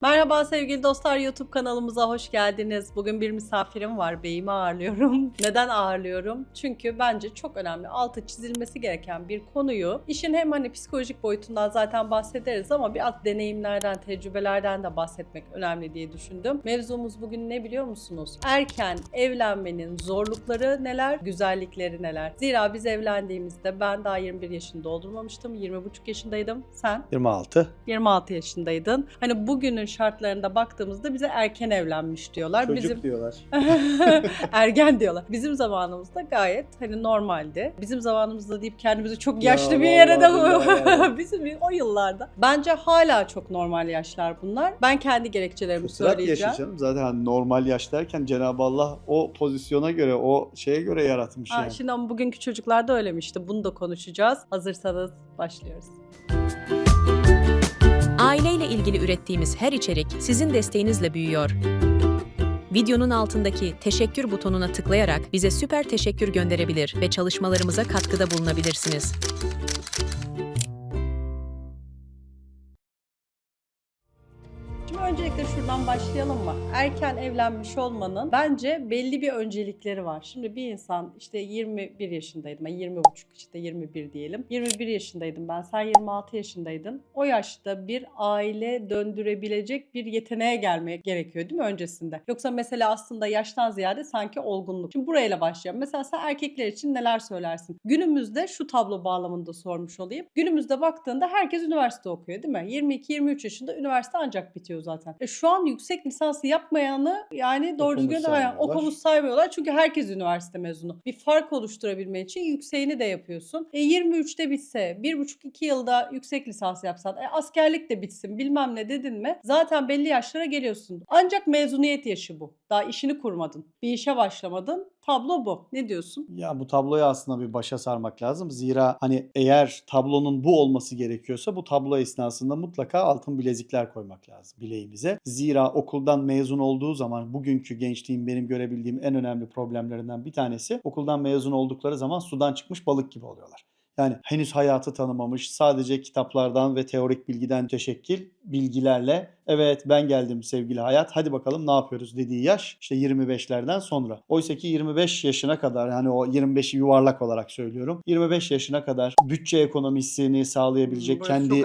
Bye. Merhaba sevgili dostlar YouTube kanalımıza hoş geldiniz. Bugün bir misafirim var. Beyimi ağırlıyorum. Neden ağırlıyorum? Çünkü bence çok önemli. Altı çizilmesi gereken bir konuyu işin hem hani psikolojik boyutundan zaten bahsederiz ama biraz deneyimlerden, tecrübelerden de bahsetmek önemli diye düşündüm. Mevzumuz bugün ne biliyor musunuz? Erken evlenmenin zorlukları neler, güzellikleri neler? Zira biz evlendiğimizde ben daha 21 yaşını doldurmamıştım. 20,5 yaşındaydım. Sen? 26. 26 yaşındaydın. Hani bugünün şartlarında baktığımızda bize erken evlenmiş diyorlar. Çocuk Bizim diyorlar. ergen diyorlar. Bizim zamanımızda gayet hani normaldi. Bizim zamanımızda deyip kendimizi çok Ya yaşlı bir yere de billahi. bizim o yıllarda. Bence hala çok normal yaşlar bunlar. Ben kendi gerekçelerimi Fıtrat söyleyeceğim. yaşı canım. Zaten hani normal yaş derken Cenab-ı Allah o pozisyona göre, o şeye göre yaratmış Ha, yani. şimdi ama bugünkü çocuklar da öyle mi işte bunu da konuşacağız. Hazırsanız başlıyoruz. Aileyle ilgili ürettiğimiz her içerik sizin desteğinizle büyüyor. Videonun altındaki teşekkür butonuna tıklayarak bize süper teşekkür gönderebilir ve çalışmalarımıza katkıda bulunabilirsiniz. Öncelikle şuradan başlayalım mı? Erken evlenmiş olmanın bence belli bir öncelikleri var. Şimdi bir insan işte 21 yaşındaydım. Ben 20 buçuk işte 21 diyelim. 21 yaşındaydım ben. Sen 26 yaşındaydın. O yaşta bir aile döndürebilecek bir yeteneğe gelmeye gerekiyor değil mi öncesinde? Yoksa mesela aslında yaştan ziyade sanki olgunluk. Şimdi burayla başlayalım. Mesela sen erkekler için neler söylersin? Günümüzde şu tablo bağlamında sormuş olayım. Günümüzde baktığında herkes üniversite okuyor değil mi? 22-23 yaşında üniversite ancak bitiyor zaten. E şu an yüksek lisansı yapmayanı yani doğru düzgün saymıyorlar. okumuş saymıyorlar. Çünkü herkes üniversite mezunu. Bir fark oluşturabilmen için yükseğini de yapıyorsun. E 23'te bitse, 1,5-2 yılda yüksek lisans yapsan, e askerlik de bitsin bilmem ne dedin mi zaten belli yaşlara geliyorsun. Ancak mezuniyet yaşı bu. Daha işini kurmadın. Bir işe başlamadın. Tablo bu. Ne diyorsun? Ya bu tabloyu aslında bir başa sarmak lazım. Zira hani eğer tablonun bu olması gerekiyorsa bu tablo esnasında mutlaka altın bilezikler koymak lazım bileğimize. Zira okuldan mezun olduğu zaman bugünkü gençliğin benim görebildiğim en önemli problemlerinden bir tanesi okuldan mezun oldukları zaman sudan çıkmış balık gibi oluyorlar. Yani henüz hayatı tanımamış, sadece kitaplardan ve teorik bilgiden teşekkil bilgilerle evet ben geldim sevgili hayat hadi bakalım ne yapıyoruz dediği yaş işte 25'lerden sonra. Oysa ki 25 yaşına kadar hani o 25'i yuvarlak olarak söylüyorum. 25 yaşına kadar bütçe ekonomisini sağlayabilecek Burası kendi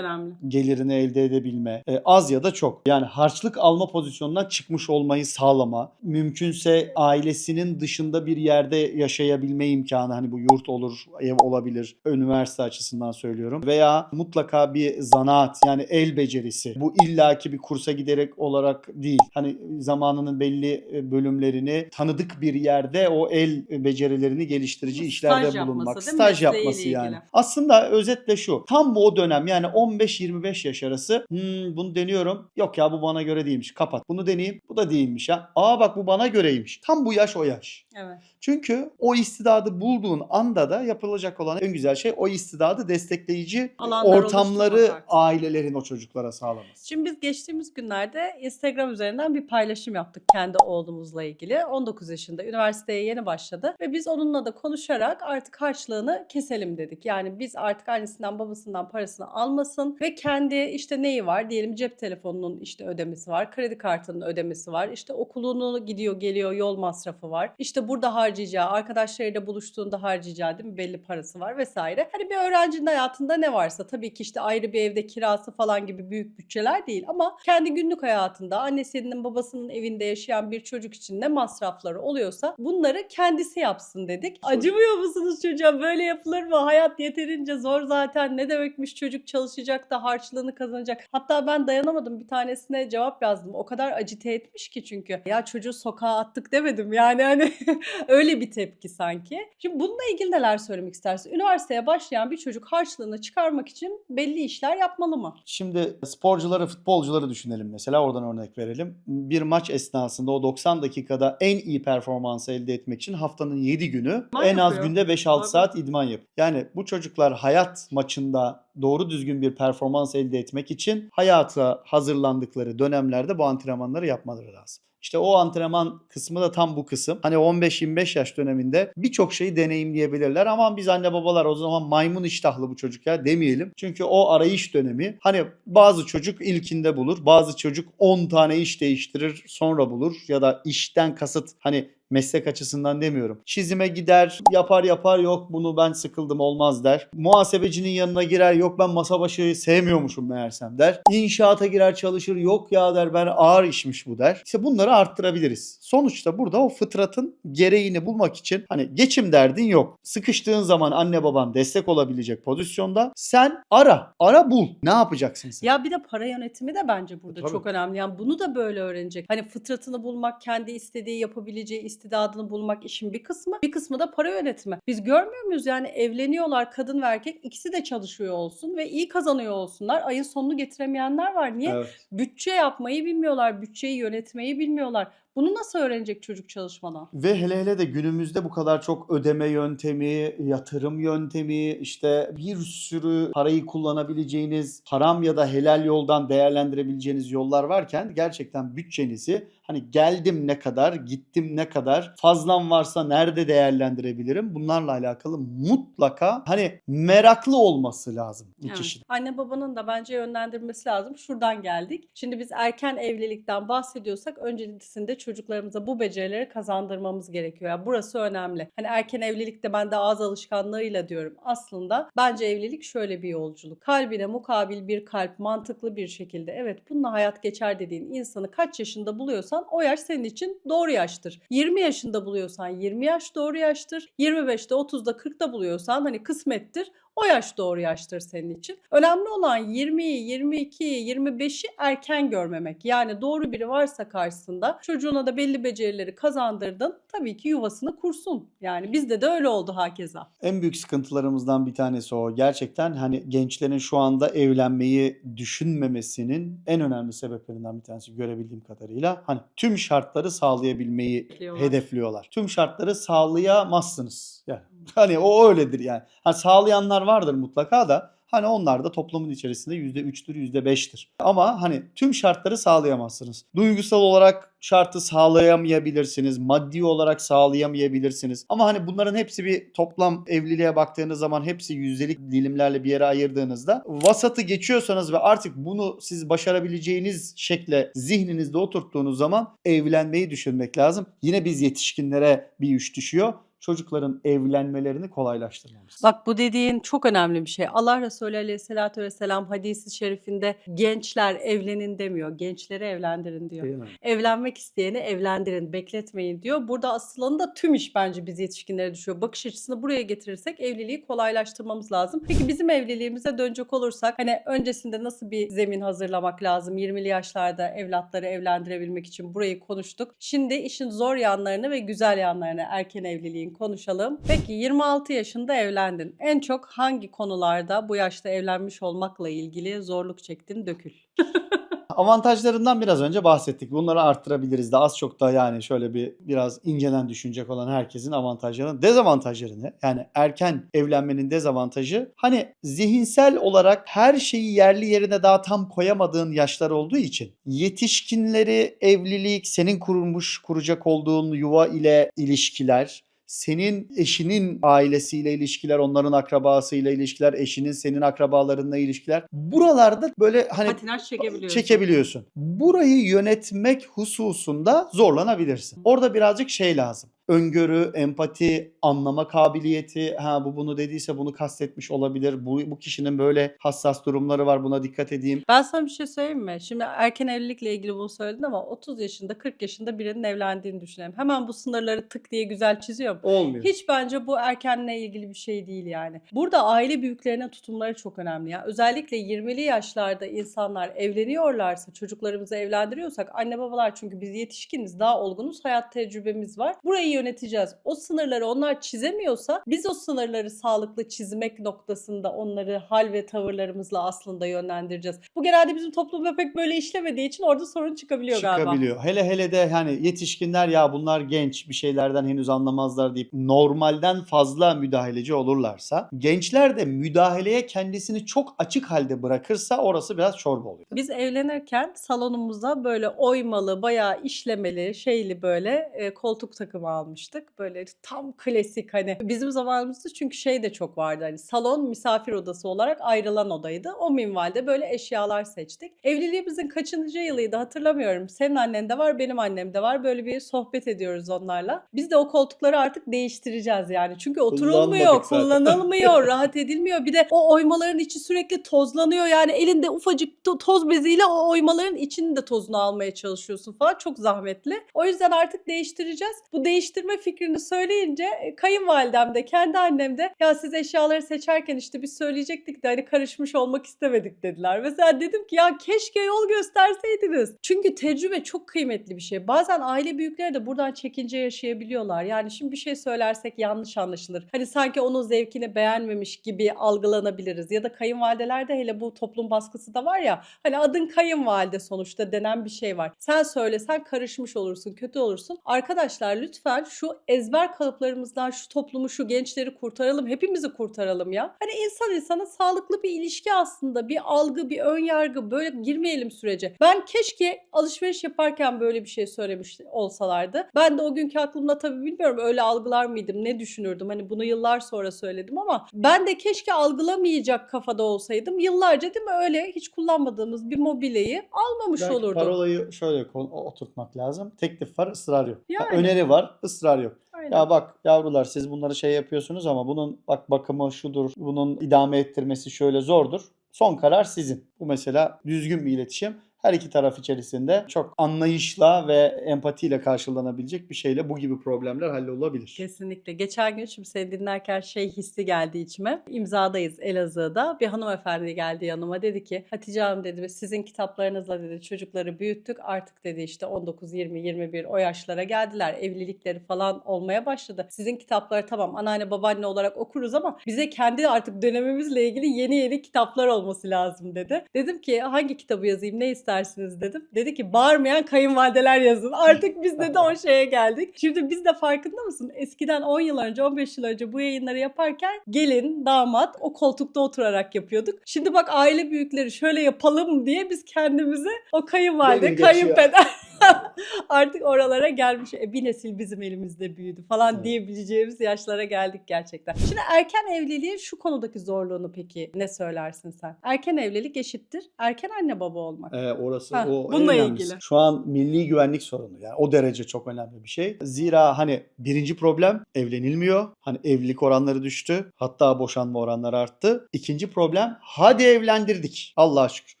gelirini elde edebilme. E, az ya da çok. Yani harçlık alma pozisyonundan çıkmış olmayı sağlama. Mümkünse ailesinin dışında bir yerde yaşayabilme imkanı. Hani bu yurt olur, ev olabilir. Üniversite açısından söylüyorum. Veya mutlaka bir zanaat yani el becerisi. Bu illaki bir kursa giderek olarak değil. Hani zamanının belli e, bölümlerini tanıdık bir yerde o el becerilerini geliştirici Staj işlerde yapması bulunmak. Staj yapması yani. ilgili. Aslında özetle şu. Tam bu o dönem yani 15-25 yaş arası "Hmm, bunu deniyorum. Yok ya bu bana göre değilmiş. Kapat. Bunu deneyeyim. Bu da değilmiş ha. Aa bak bu bana göreymiş. Tam bu yaş o yaş. Evet. Çünkü o istidadı bulduğun anda da yapılacak olan en güzel şey o istidadı destekleyici Alanlar ortamları ailelerin o çocuklara sağlaması. Şimdi biz geçtiğimiz günlerde Instagram üzerinden bir paylaşım yaptık kendi oğlumuzla ilgili. 19 yaşında üniversiteye yeni başladı ve biz onunla da konuşarak artık harçlığını keselim dedik. Yani biz artık annesinden babasından parasını almasın ve kendi işte neyi var diyelim cep telefonunun işte ödemesi var, kredi kartının ödemesi var, işte okulunu gidiyor geliyor yol masrafı var. İşte burada harcayacağı, arkadaşlarıyla buluştuğunda harcayacağı değil mi belli parası var vesaire. Hani bir öğrencinin hayatında ne varsa tabii ki işte ayrı bir evde kirası falan gibi büyük bütçeler değil ama kendi günlük hayatında annesinin babasının evinde yaşayan bir çocuk için ne masrafları oluyorsa bunları kendisi yapsın dedik. Acımıyor musunuz çocuğa? Böyle yapılır mı? Hayat yeterince zor zaten. Ne demekmiş çocuk çalışacak da harçlığını kazanacak. Hatta ben dayanamadım bir tanesine cevap yazdım. O kadar acite etmiş ki çünkü. Ya çocuğu sokağa attık demedim yani hani öyle bir tepki sanki. Şimdi bununla ilgili neler söylemek istersin? Üniversiteye başlayan bir çocuk harçlığını çıkarmak için belli işler yapmalı mı? Şimdi sporcuları, futbolcuları düşünelim mesela oradan örnek verelim. Bir maç esnasında o 90 dakikada en iyi performansı elde etmek için haftanın 7 günü İdman en az yapıyor. günde 5-6 Tabii. saat idman yap. Yani bu çocuklar hayat maçında doğru düzgün bir performans elde etmek için hayata hazırlandıkları dönemlerde bu antrenmanları yapmaları lazım. İşte o antrenman kısmı da tam bu kısım. Hani 15-25 yaş döneminde birçok şeyi deneyimleyebilirler. Aman biz anne babalar o zaman maymun iştahlı bu çocuk ya demeyelim. Çünkü o arayış dönemi hani bazı çocuk ilkinde bulur. Bazı çocuk 10 tane iş değiştirir sonra bulur. Ya da işten kasıt hani meslek açısından demiyorum. Çizime gider, yapar yapar yok bunu ben sıkıldım olmaz der. Muhasebecinin yanına girer yok ben masa başı sevmiyormuşum meğersem der. İnşaata girer çalışır yok ya der ben ağır işmiş bu der. İşte bunları arttırabiliriz. Sonuçta burada o fıtratın gereğini bulmak için hani geçim derdin yok. Sıkıştığın zaman anne baban destek olabilecek pozisyonda sen ara. Ara bul. Ne yapacaksın sen? Ya bir de para yönetimi de bence burada Tabii. çok önemli. Yani bunu da böyle öğrenecek. Hani fıtratını bulmak, kendi istediği yapabileceği istidadını bulmak işin bir kısmı. Bir kısmı da para yönetimi. Biz görmüyor muyuz yani evleniyorlar kadın ve erkek ikisi de çalışıyor olsun ve iyi kazanıyor olsunlar. Ayın sonunu getiremeyenler var. Niye? Evet. Bütçe yapmayı bilmiyorlar, bütçeyi yönetmeyi bilmiyorlar. Bunu nasıl öğrenecek çocuk çalışmadan? Ve hele hele de günümüzde bu kadar çok ödeme yöntemi, yatırım yöntemi, işte bir sürü parayı kullanabileceğiniz, haram ya da helal yoldan değerlendirebileceğiniz yollar varken gerçekten bütçenizi hani geldim ne kadar, gittim ne kadar, fazlam varsa nerede değerlendirebilirim? Bunlarla alakalı mutlaka hani meraklı olması lazım Evet. kişinin. Anne babanın da bence yönlendirmesi lazım. Şuradan geldik. Şimdi biz erken evlilikten bahsediyorsak öncesinde çocuklarımıza bu becerileri kazandırmamız gerekiyor. Yani burası önemli. Hani erken evlilikte ben de ağız alışkanlığıyla diyorum. Aslında bence evlilik şöyle bir yolculuk. Kalbine mukabil bir kalp mantıklı bir şekilde evet bununla hayat geçer dediğin insanı kaç yaşında buluyorsan o yaş senin için doğru yaştır. 20 yaşında buluyorsan 20 yaş doğru yaştır. 25'te 30'da 40'da buluyorsan hani kısmettir. O yaş doğru yaştır senin için. Önemli olan 20'yi, 22'yi, 25'i erken görmemek. Yani doğru biri varsa karşısında çocuğuna da belli becerileri kazandırdın. Tabii ki yuvasını kursun. Yani bizde de öyle oldu hakeza. En büyük sıkıntılarımızdan bir tanesi o. Gerçekten hani gençlerin şu anda evlenmeyi düşünmemesinin en önemli sebeplerinden bir tanesi görebildiğim kadarıyla. Hani tüm şartları sağlayabilmeyi Hedefliyorlar. hedefliyorlar. Tüm şartları sağlayamazsınız. Yani hani o öyledir yani. Ha, sağlayanlar vardır mutlaka da Hani onlar da toplumun içerisinde %3'tür, %5'tir. Ama hani tüm şartları sağlayamazsınız. Duygusal olarak şartı sağlayamayabilirsiniz. Maddi olarak sağlayamayabilirsiniz. Ama hani bunların hepsi bir toplam evliliğe baktığınız zaman hepsi yüzdelik dilimlerle bir yere ayırdığınızda vasatı geçiyorsanız ve artık bunu siz başarabileceğiniz şekle zihninizde oturttuğunuz zaman evlenmeyi düşünmek lazım. Yine biz yetişkinlere bir yük düşüyor. Çocukların evlenmelerini kolaylaştırmamız. Bak bu dediğin çok önemli bir şey. Allah Resulü Aleyhisselatü Vesselam hadisi şerifinde gençler evlenin demiyor. Gençleri evlendirin diyor. Evlenmek isteyeni evlendirin, bekletmeyin diyor. Burada aslında tüm iş bence biz yetişkinlere düşüyor. Bakış açısını buraya getirirsek evliliği kolaylaştırmamız lazım. Peki bizim evliliğimize dönecek olursak hani öncesinde nasıl bir zemin hazırlamak lazım? 20'li yaşlarda evlatları evlendirebilmek için burayı konuştuk. Şimdi işin zor yanlarını ve güzel yanlarını erken evliliğin konuşalım. Peki 26 yaşında evlendin. En çok hangi konularda bu yaşta evlenmiş olmakla ilgili zorluk çektin? Dökül. Avantajlarından biraz önce bahsettik. Bunları arttırabiliriz de az çok da yani şöyle bir biraz inceden düşünecek olan herkesin avantajlarını, dezavantajları ne? Yani erken evlenmenin dezavantajı hani zihinsel olarak her şeyi yerli yerine daha tam koyamadığın yaşlar olduğu için yetişkinleri evlilik, senin kurulmuş kuracak olduğun yuva ile ilişkiler senin eşinin ailesiyle ilişkiler, onların akrabasıyla ilişkiler, eşinin senin akrabalarınla ilişkiler. Buralarda böyle hani Patinaj çekebiliyorsun. çekebiliyorsun. Burayı yönetmek hususunda zorlanabilirsin. Orada birazcık şey lazım. Öngörü, empati, anlama kabiliyeti. Ha bu bunu dediyse bunu kastetmiş olabilir. Bu, bu kişinin böyle hassas durumları var buna dikkat edeyim. Ben sana bir şey söyleyeyim mi? Şimdi erken evlilikle ilgili bunu söyledin ama 30 yaşında 40 yaşında birinin evlendiğini düşünelim. Hemen bu sınırları tık diye güzel çiziyor mu? Olmuyor. Hiç bence bu erkenle ilgili bir şey değil yani. Burada aile büyüklerine tutumları çok önemli ya. Özellikle 20'li yaşlarda insanlar evleniyorlarsa, çocuklarımızı evlendiriyorsak anne babalar çünkü biz yetişkiniz, daha olgunuz, hayat tecrübemiz var. Burayı yöneteceğiz. O sınırları onlar çizemiyorsa biz o sınırları sağlıklı çizmek noktasında onları hal ve tavırlarımızla aslında yönlendireceğiz. Bu genelde bizim toplumda pek böyle işlemediği için orada sorun çıkabiliyor, galiba. çıkabiliyor. Hele hele de hani yetişkinler ya bunlar genç bir şeylerden henüz anlamazlar deyip normalden fazla müdahaleci olurlarsa gençler de müdahaleye kendisini çok açık halde bırakırsa orası biraz çorba oluyor. Biz evlenirken salonumuza böyle oymalı, bayağı işlemeli, şeyli böyle e, koltuk takımı almıştık. Böyle tam klasik hani bizim zamanımızda çünkü şey de çok vardı hani salon misafir odası olarak ayrılan odaydı. O minvalde böyle eşyalar seçtik. Evliliğimizin kaçıncı yılıydı hatırlamıyorum. Senin annen de var, benim annem de var. Böyle bir sohbet ediyoruz onlarla. Biz de o koltukları artık değiştireceğiz yani. Çünkü oturulmuyor, kullanılmıyor, rahat edilmiyor. Bir de o oymaların içi sürekli tozlanıyor. Yani elinde ufacık to- toz beziyle o oymaların içinin de tozunu almaya çalışıyorsun falan. Çok zahmetli. O yüzden artık değiştireceğiz. Bu değiştirme fikrini söyleyince e, kayınvalidem de kendi annem de ya siz eşyaları seçerken işte biz söyleyecektik de hani karışmış olmak istemedik dediler. Mesela dedim ki ya keşke yol gösterseydiniz. Çünkü tecrübe çok kıymetli bir şey. Bazen aile büyükleri de buradan çekince yaşayabiliyorlar. Yani şimdi bir şey söylersek yanlış anlaşılır. Hani sanki onun zevkini beğenmemiş gibi algılanabiliriz. Ya da kayınvalidelerde hele bu toplum baskısı da var ya. Hani adın kayınvalide sonuçta denen bir şey var. Sen söylesen karışmış olursun, kötü olursun. Arkadaşlar lütfen şu ezber kalıplarımızdan şu toplumu, şu gençleri kurtaralım. Hepimizi kurtaralım ya. Hani insan insana sağlıklı bir ilişki aslında. Bir algı, bir ön yargı böyle girmeyelim sürece. Ben keşke alışveriş yaparken böyle bir şey söylemiş olsalardı. Ben de o günkü aklımda tabii bilmiyorum öyle algılar mıydım, ne düşünürdüm. Hani bunu yıllar sonra söyledim ama ben de keşke algılamayacak kafada olsaydım. Yıllarca değil mi öyle hiç kullanmadığımız bir mobilyayı almamış Belki olurdum. parolayı şöyle oturtmak lazım. Teklif var, ısrar yok. Yani. öneri var, ısrar yok. Aynen. Ya bak yavrular siz bunları şey yapıyorsunuz ama bunun bak bakımı şudur, bunun idame ettirmesi şöyle zordur. Son karar sizin. Bu mesela düzgün bir iletişim. Her iki taraf içerisinde çok anlayışla ve empatiyle karşılanabilecek bir şeyle bu gibi problemler hallolabilir. Kesinlikle. Geçen gün şimdi seni dinlerken şey hissi geldi içime. İmzadayız Elazığ'da. Bir hanımefendi geldi yanıma dedi ki Hatice Hanım dedi sizin kitaplarınızla dedi çocukları büyüttük. Artık dedi işte 19, 20, 21 o yaşlara geldiler. Evlilikleri falan olmaya başladı. Sizin kitapları tamam anneanne babaanne olarak okuruz ama bize kendi artık dönemimizle ilgili yeni yeni kitaplar olması lazım dedi. Dedim ki hangi kitabı yazayım ne istersiniz dedim. Dedi ki bağırmayan kayınvalideler yazın. Artık biz dedi o şeye geldik. Şimdi biz de farkında mısın? Eskiden 10 yıl önce 15 yıl önce bu yayınları yaparken gelin damat o koltukta oturarak yapıyorduk. Şimdi bak aile büyükleri şöyle yapalım diye biz kendimizi o kayınvalide kayınpeder artık oralara gelmiş. E, bir nesil bizim elimizde büyüdü falan Evet. diyebileceğimiz yaşlara geldik gerçekten. Şimdi erken evliliğin şu konudaki zorluğunu peki ne söylersin sen? Erken evlilik eşittir. Erken anne baba olmak. Ee, orası Ha, o bununla önemlisi. ilgili. Şu an milli güvenlik sorunu yani o derece çok önemli bir şey. Zira hani birinci problem evlenilmiyor. Hani evlilik oranları düştü. Hatta boşanma oranları arttı. İkinci problem hadi evlendirdik. Allah'a şükür.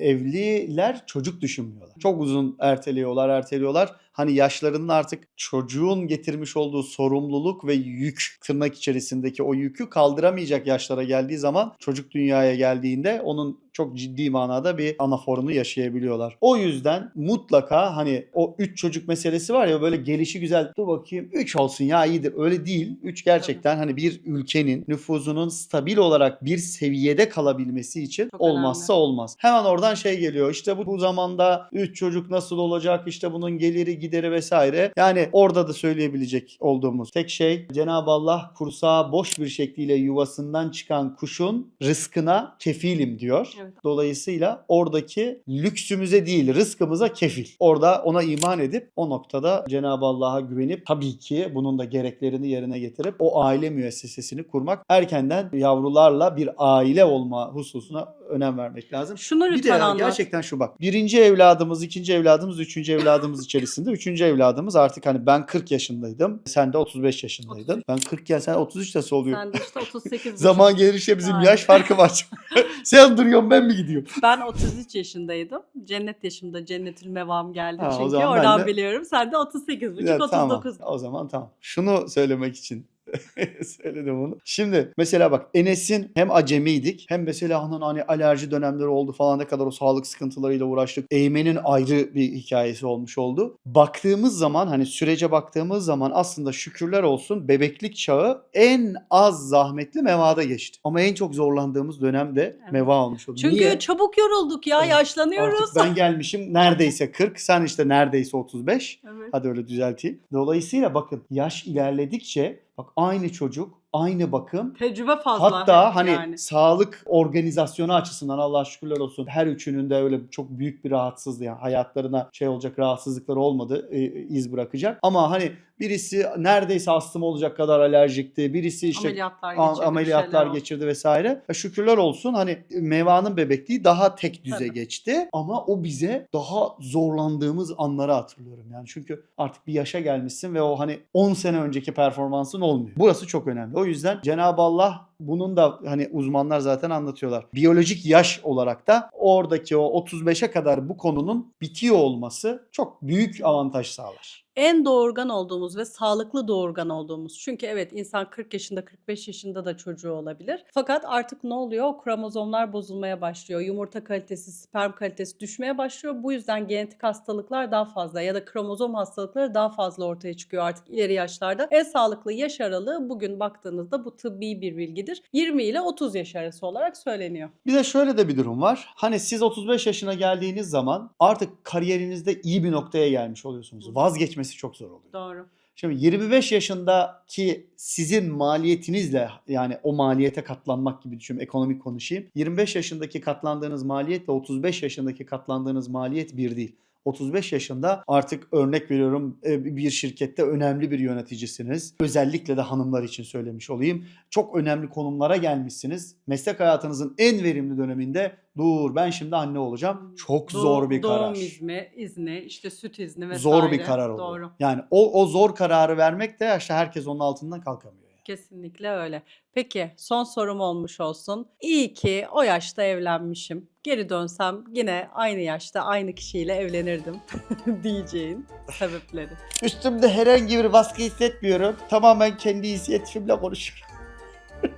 Evliler çocuk düşünmüyorlar. Çok uzun erteliyorlar, erteliyorlar. Hani yaşlarının artık çocuğun getirmiş olduğu sorumluluk ve yük tırnak içerisindeki o yükü kaldıramayacak yaşlara geldiği zaman çocuk dünyaya geldiğinde onun çok ciddi manada bir anaforunu yaşayabiliyorlar. O yüzden mutlaka hani o 3 çocuk meselesi var ya böyle gelişi güzel dur bakayım 3 olsun ya iyidir. Öyle değil. 3 gerçekten hani bir ülkenin nüfuzunun stabil olarak bir seviyede kalabilmesi için Çok olmazsa olmaz. Hemen oradan şey geliyor işte bu, bu zamanda 3 çocuk nasıl olacak işte bunun geliri gideri vesaire. Yani orada da söyleyebilecek olduğumuz tek şey Cenab-ı Allah kursağı boş bir şekliyle yuvasından çıkan kuşun rızkına kefilim diyor. Evet. Dolayısıyla oradaki lüksümüze değil rızkımıza kefil. Orada ona iman edip o noktada Cenab-ı Allah'a güvenip tabii ki bunun da gereklerini yerine getirip o aile müessesesini kurmak erkenden yavrularla bir aile olma hususuna önem vermek lazım. Şunu Bir de lütfen anlat. gerçekten şu bak. Birinci evladımız, ikinci evladımız, üçüncü evladımız içerisinde. Üçüncü evladımız artık hani ben 40 yaşındaydım. Sen de 35 yaşındaydın. 33. Ben 40 ya sen 33 nasıl oluyor? Sen de işte 38 Zaman gelirse bizim Aynen. yaş farkı var. sen duruyorsun ben mi gidiyorum? Ben 33 yaşındaydım. Cennet yaşımda cennetül mevam geldi Ha, çünkü oradan de- biliyorum. Sen de 38 buçuk Ya, 39. tamam. O zaman tamam. Şunu söylemek için Söyledim onu. Şimdi mesela bak Enes'in hem acemiydik hem mesela onun hani alerji dönemleri oldu falan ne kadar o sağlık sıkıntılarıyla uğraştık. Eymen'in ayrı bir hikayesi olmuş oldu. Baktığımız zaman hani sürece baktığımız zaman aslında şükürler olsun bebeklik çağı en az zahmetli mevada geçti. Ama en çok zorlandığımız dönemde Evet. meva olmuş oldu. Çünkü Niye? çabuk yorulduk ya Evet, yaşlanıyoruz. Artık ben gelmişim neredeyse 40 sen işte neredeyse 35. Evet. Hadi öyle düzelteyim. Dolayısıyla bakın yaş ilerledikçe bak aynı çocuk, aynı bakım. Tecrübe fazla. Hatta hani yani. sağlık organizasyonu açısından Allah şükürler olsun her üçünün de öyle çok büyük bir rahatsızlığı yani hayatlarına şey olacak rahatsızlıkları olmadı e, iz bırakacak. Ama hani birisi neredeyse astım olacak kadar alerjikti. Birisi işte ameliyatlar geçirdik. ameliyatlar geçirdi vesaire. Şükürler olsun hani Meva'nın bebekliği daha tek düze Tabii. geçti ama o bize daha zorlandığımız anları hatırlıyorum. Yani çünkü artık bir yaşa gelmişsin ve o hani 10 sene önceki performansın olmuyor. Burası çok önemli. O yüzden Cenab-ı Allah bunun da hani uzmanlar zaten anlatıyorlar. Biyolojik yaş olarak da oradaki o 35'e kadar bu konunun bitiyor olması çok büyük avantaj sağlar. En doğurgan olduğumuz ve sağlıklı doğurgan olduğumuz. Çünkü evet insan 40 yaşında 45 yaşında da çocuğu olabilir. Fakat artık ne oluyor? Kromozomlar bozulmaya başlıyor. Yumurta kalitesi, sperm kalitesi düşmeye başlıyor. Bu yüzden genetik hastalıklar daha fazla ya da kromozom hastalıkları daha fazla ortaya çıkıyor artık ileri yaşlarda. En sağlıklı yaş aralığı bugün baktığınızda bu tıbbi bir bilgidir. 20 ile 30 yaş arası olarak söyleniyor. Bir de şöyle de bir durum var. Hani siz 35 yaşına geldiğiniz zaman artık kariyerinizde iyi bir noktaya gelmiş oluyorsunuz. Hı. Vazgeçmesi çok zor oluyor. Doğru. Şimdi 25 yaşındaki sizin maliyetinizle yani o maliyete katlanmak gibi düşün ekonomik konuşayım. 25 yaşındaki katlandığınız maliyetle 35 yaşındaki katlandığınız maliyet bir değil. 35 yaşında artık örnek veriyorum e, bir şirkette önemli bir yöneticisiniz. Özellikle de hanımlar için söylemiş olayım. Çok önemli konumlara gelmişsiniz. Meslek hayatınızın en verimli döneminde dur ben şimdi anne olacağım. Çok Doğ- zor bir karar. Doğum izni, izni, işte süt izni vesaire. Zor bir karar oluyor. Doğru. Yani o, o zor kararı vermek de işte herkes onun altından kalkamıyor. Kesinlikle öyle. Peki son sorum olmuş olsun. İyi ki o yaşta evlenmişim. Geri dönsem yine aynı yaşta aynı kişiyle evlenirdim diyeceğin sebepleri. Üstümde herhangi bir baskı hissetmiyorum. Tamamen kendi inisiyatifimle konuşuyorum.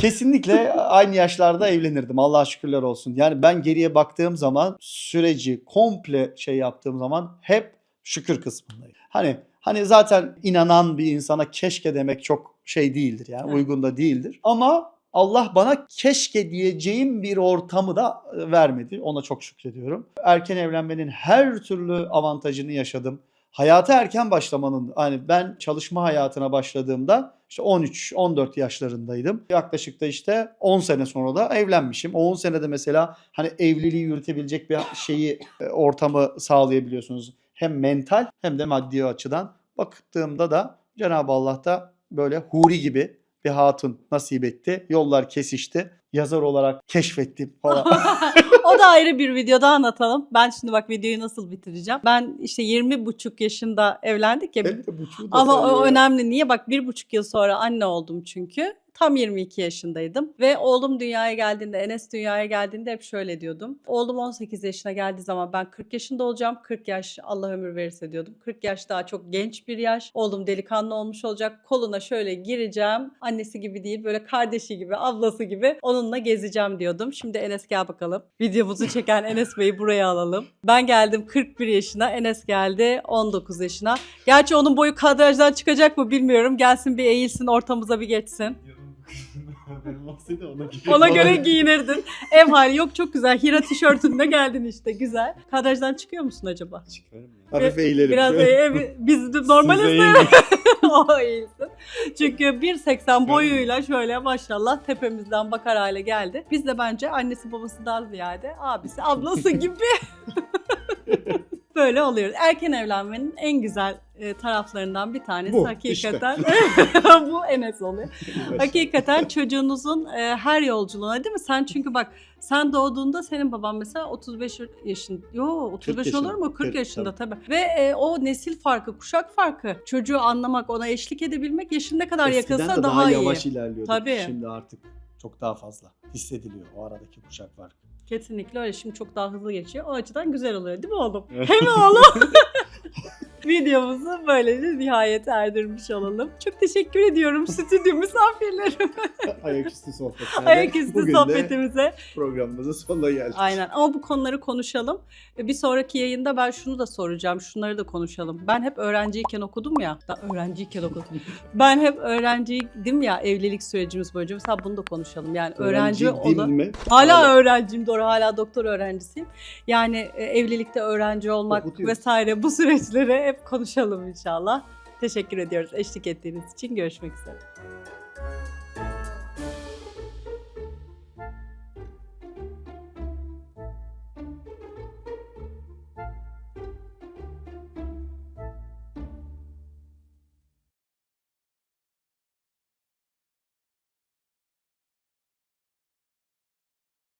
Kesinlikle aynı yaşlarda evlenirdim. Allah'a şükürler olsun. Yani ben geriye baktığım zaman süreci komple şey yaptığım zaman hep şükür kısmındayım. Hani hani zaten inanan bir insana keşke demek çok şey değildir yani Evet. uygun da değildir. Ama Allah bana keşke diyeceğim bir ortamı da e, vermedi. Ona çok şükrediyorum. Erken evlenmenin her türlü avantajını yaşadım. Hayata erken başlamanın hani ben çalışma hayatına başladığımda işte 13-14 yaşlarındaydım. Yaklaşık da işte 10 sene sonra da evlenmişim. O 10 senede mesela hani evliliği yürütebilecek bir şeyi e, ortamı sağlayabiliyorsunuz. Hem mental hem de maddi açıdan. Baktığımda da Cenab-ı Allah da böyle huri gibi bir hatun nasip etti. Yollar kesişti. Yazar olarak keşfettim falan. o da ayrı bir videoda anlatalım. Ben şimdi bak videoyu nasıl bitireceğim. Ben işte 20 buçuk yaşında evlendik ya. Ama o önemli. Niye? Bak bir buçuk yıl sonra anne oldum çünkü. Tam 22 yaşındaydım ve oğlum dünyaya geldiğinde, Enes dünyaya geldiğinde hep şöyle diyordum. Oğlum 18 yaşına geldiği zaman ben 40 yaşında olacağım. 40 yaş Allah ömür verirse diyordum. 40 yaş daha çok genç bir yaş. Oğlum delikanlı olmuş olacak. Koluna şöyle gireceğim. Annesi gibi değil böyle kardeşi gibi, ablası gibi onunla gezeceğim diyordum. Şimdi Enes gel bakalım. Videomuzu çeken Enes Bey'i buraya alalım. Ben geldim 41 yaşına, Enes geldi 19 yaşına. Gerçi onun boyu kadrajdan çıkacak mı bilmiyorum. Gelsin bir eğilsin ortamıza bir geçsin. Ona göre giyinirdin. Ev hali yok çok güzel. Hira tişörtünde geldin işte güzel. Kadrajdan çıkıyor musun acaba? Hafif eğilerim. Biraz Şöyle. e, biz de normaliz Siz de eğilin. o eğilsin. Çünkü 1.80 boyuyla şöyle maşallah tepemizden bakar hale geldi. Biz de bence annesi babasından ziyade abisi ablası gibi böyle oluyoruz. Erken evlenmenin en güzel e, taraflarından bir tanesi Bu, hakikaten bu Enes oluyor. Hakikaten çocuğunuzun e, her yolculuğuna değil mi? Sen çünkü bak sen doğduğunda senin baban mesela 35 yaşında. Yo 35 yaşında. olur mu? 40 40, yaşında tabii. Ve e, o nesil farkı, kuşak farkı. Çocuğu anlamak, ona eşlik edebilmek yaşın ne kadar Eskiden yakınsa de daha, daha iyi. yavaş ilerliyorduk. Tabii. Şimdi artık çok daha fazla hissediliyor o aradaki kuşak farkı. Kesinlikle öyle. Şimdi çok daha hızlı geçiyor. O açıdan güzel oluyor değil mi oğlum? Hem oğlum. Videomuzu böylece nihayete erdirmiş olalım. Çok teşekkür ediyorum stüdyo misafirlerim. Ayaküstü sohbetlerle. Ayaküstü Bugün sohbetimize. programımızın sonuna geldik. Aynen ama bu konuları konuşalım. Ve Bir sonraki yayında ben şunu da soracağım. Şunları da konuşalım. Ben hep öğrenciyken okudum ya. Da öğrenciyken okudum. Ben hep öğrenciydim ya evlilik sürecimiz boyunca. Mesela bunu da konuşalım. Yani öğrenci olan... mi? Hala öğrenciyim doğru hala doktor öğrencisiyim. Yani e, evlilikte öğrenci olmak Okutuyoruz. vesaire bu süreçleri hep konuşalım inşallah. Teşekkür ediyoruz eşlik ettiğiniz için. Görüşmek üzere.